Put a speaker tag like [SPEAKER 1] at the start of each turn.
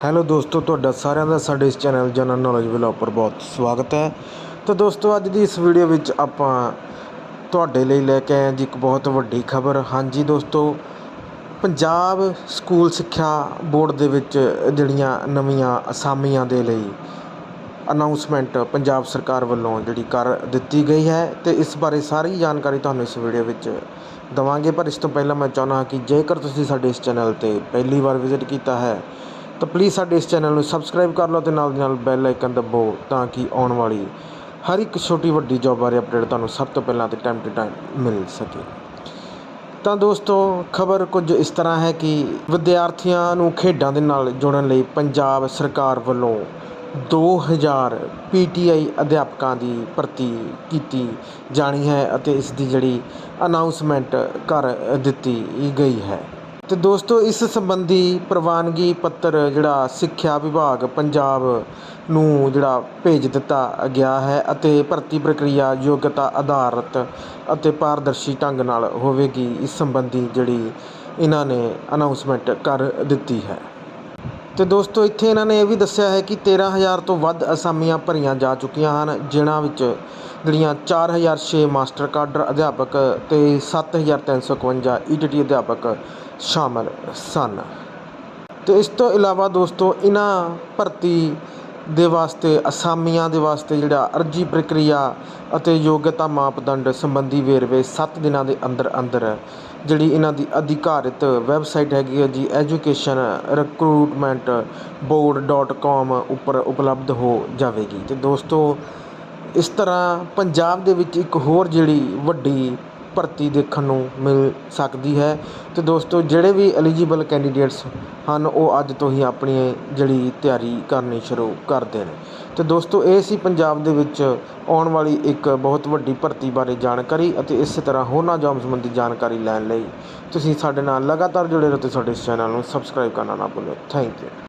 [SPEAKER 1] Hello ਦੋਸਤੋ, ਤੁਹਾਡਾ ਸਾਰਿਆਂ ਦਾ ਸਾਡੇ ਇਸ ਚੈਨਲ ਜਨਰਲ ਨੌਲੇਜ ਵਲੌਗ ਪਰ ਬਹੁਤ ਸਵਾਗਤ ਹੈ। ਤਾਂ ਦੋਸਤੋ, ਅੱਜ ਦੀ ਇਸ ਵੀਡੀਓ ਵਿੱਚ ਆਪਾਂ ਤੁਹਾਡੇ ਲਈ ਲੈ ਕੇ ਆਏ ਹਾਂ ਜੀ ਇੱਕ ਬਹੁਤ ਵੱਡੀ ਖਬਰ। ਹਾਂਜੀ ਦੋਸਤੋ, ਪੰਜਾਬ ਸਕੂਲ ਸਿੱਖਿਆ ਬੋਰਡ ਦੇ ਵਿੱਚ ਜਿਹੜੀਆਂ ਨਵੀਆਂ ਅਸਾਮੀਆਂ ਦੇ ਲਈ ਅਨਾਉਂਸਮੈਂਟ ਪੰਜਾਬ ਸਰਕਾਰ ਵੱਲੋਂ ਜਿਹੜੀ ਕਰ ਦਿੱਤੀ ਗਈ ਹੈ ਤੇ ਇਸ ਬਾਰੇ ਸਾਰੀ ਜਾਣਕਾਰੀ ਤੁਹਾਨੂੰ ਇਸ ਵੀਡੀਓ ਵਿੱਚ ਦਵਾਂਗੇ। ਪਰ ਇਸ ਤੋਂ ਪਹਿਲਾਂ ਮੈਂ ਚਾਹੁੰਦਾ ਹਾਂ ਕਿ ਜੇਕਰ ਤੁਸੀਂ ਸਾਡੇ ਇਸ ਚੈਨਲ ਤੇ ਪਹਿਲੀ ਵਾਰ ਵਿਜ਼ਿਟ ਕੀਤਾ ਹੈ ਤਾਂ ਪਲੀਜ਼ ਸਾਡੇ ਇਸ ਚੈਨਲ ਨੂੰ ਸਬਸਕ੍ਰਾਈਬ ਕਰ ਲਓ ਤੇ ਨਾਲ ਦੀ ਨਾਲ ਬੈਲ ਆਈਕਨ ਦਬਾਓ ਤਾਂ ਕਿ ਆਉਣ ਵਾਲੀ ਹਰ ਇੱਕ ਛੋਟੀ ਵੱਡੀ ਜੌਬ ਬਾਰੇ ਅਪਡੇਟ ਤੁਹਾਨੂੰ ਸਭ ਤੋਂ ਪਹਿਲਾਂ ਤੇ ਟਾਈਮ ਟੂ ਟਾਈਮ ਮਿਲ ਸਕੇ। ਤਾਂ ਦੋਸਤੋ, ਖਬਰ ਕੁਝ ਇਸ ਤਰ੍ਹਾਂ ਹੈ ਕਿ ਵਿਦਿਆਰਥੀਆਂ ਨੂੰ ਖੇਡਾਂ ਦੇ ਨਾਲ ਜੋੜਨ ਲਈ ਪੰਜਾਬ ਸਰਕਾਰ ਵੱਲੋਂ 2000 ਪੀਟੀਆਈ ਅਧਿਆਪਕਾਂ ਦੀ ਭਰਤੀ ਕੀਤੀ ਜਾਣੀ ਹੈ ਅਤੇ ਇਸ ਦੀ ਜਿਹੜੀ ਅਨਾਉਂਸਮੈਂਟ ਕਰ ਦਿੱਤੀ ਗਈ ਹੈ। ਅਤੇ ਦੋਸਤੋ, ਇਸ ਸੰਬੰਧੀ ਪ੍ਰਵਾਨਗੀ ਪੱਤਰ ਜਿਹੜਾ ਸਿੱਖਿਆ ਵਿਭਾਗ ਪੰਜਾਬ ਨੂੰ ਜਿਹੜਾ ਭੇਜ ਦਿੱਤਾ ਗਿਆ ਹੈ ਅਤੇ ਭਰਤੀ ਪ੍ਰਕਿਰਿਆ ਯੋਗਤਾ ਆਧਾਰਿਤ ਅਤੇ ਪਾਰਦਰਸ਼ੀ ਢੰਗ ਨਾਲ ਹੋਵੇਗੀ, ਇਸ ਸੰਬੰਧੀ ਜਿਹੜੀ ਇਹਨਾਂ ਨੇ ਅਨਾਊਂਸਮੈਂਟ ਕਰ ਦਿੱਤੀ ਹੈ। ਤੇ ਦੋਸਤੋ, ਇੱਥੇ ਇਹਨਾਂ ਨੇ ਇਹ ਵੀ ਦੱਸਿਆ ਹੈ ਕਿ 13000 ਤੋਂ ਵੱਧ ਅਸਾਮੀਆਂ ਭਰੀਆਂ ਜਾ ਚੁੱਕੀਆਂ ਹਨ, ਜਿਨ੍ਹਾਂ ਵਿੱਚ ਜਿਹੜੀਆਂ 4006 ਮਾਸਟਰ ਕਾਡਰ ਅਧਿਆਪਕ ਤੇ 7351 ਈਟੀਟੀ ਅਧਿਆਪਕ ਸ਼ਾਮਲ ਸਨ। ਤੇ ਇਸ ਤੋਂ ਇਲਾਵਾ ਦੋਸਤੋ, ਇਹਨਾਂ ਭਰਤੀ ਦੇ ਵਾਸਤੇ, ਅਸਾਮੀਆਂ ਦੇ ਵਾਸਤੇ ਜਿਹੜਾ ਅਰਜੀ ਪ੍ਰਕਿਰਿਆ ਅਤੇ ਯੋਗਤਾ ਮਾਪਦੰਡ ਸੰਬੰਧੀ ਵੇਰਵੇ ਸੱਤ ਦਿਨਾਂ ਦੇ ਅੰਦਰ ਅੰਦਰ ਜਿਹੜੀ ਇਹਨਾਂ ਦੀ ਅਧਿਕਾਰਿਤ ਵੈਬਸਾਈਟ ਹੈਗੀ ਹੈ ਜੀ, ਐਜੂਕੇਸ਼ਨ ਰਿਕਰੂਟਮੈਂਟ ਬੋਰਡ ਡੋਟ ਬੋਰਡ.com ਉੱਪਰ ਉਪਲਬਧ ਹੋ ਜਾਵੇਗੀ। ਅਤੇ ਦੋਸਤੋ, ਇਸ ਤਰ੍ਹਾਂ ਪੰਜਾਬ ਦੇ ਵਿੱਚ ਇੱਕ ਹੋਰ ਜਿਹੜੀ ਵੱਡੀ ਭਰਤੀ ਦੇਖਣ ਨੂੰ ਮਿਲ ਸਕਦੀ ਹੈ। ਅਤੇ ਦੋਸਤੋ, ਜਿਹੜੇ ਵੀ ਐਲੀਜੀਬਲ ਕੈਂਡੀਡੇਟਸ ਹਨ, ਉਹ ਅੱਜ ਤੋਂ ਹੀ ਆਪਣੀ ਜਿਹੜੀ ਤਿਆਰੀ ਕਰਨੀ ਸ਼ੁਰੂ ਕਰ ਦੇਣ ਅਤੇ ਦੋਸਤੋ, ਇਹ ਸੀ ਪੰਜਾਬ ਦੇ ਵਿੱਚ ਆਉਣ ਵਾਲੀ ਇੱਕ ਬਹੁਤ ਵੱਡੀ ਭਰਤੀ ਬਾਰੇ ਜਾਣਕਾਰੀ ਅਤੇ ਇਸੇ ਤਰ੍ਹਾਂ ਹੋਰਨਾਂ ਜੋਬ ਸੰਬੰਧੀ ਜਾਣਕਾਰੀ ਲੈਣ ਲਈ ਤੁਸੀਂ ਸਾਡੇ ਨਾਲ ਲਗਾਤਾਰ ਜੁੜੇ ਰਹੋ ਅਤੇ ਸਾਡੇ ਇਸ ਚੈਨਲ ਨੂੰ ਸਬਸਕ੍ਰਾਈਬ ਕਰਨਾ ਨਾ ਭੁੱਲਿਓ ਥੈਂਕ ਯੂ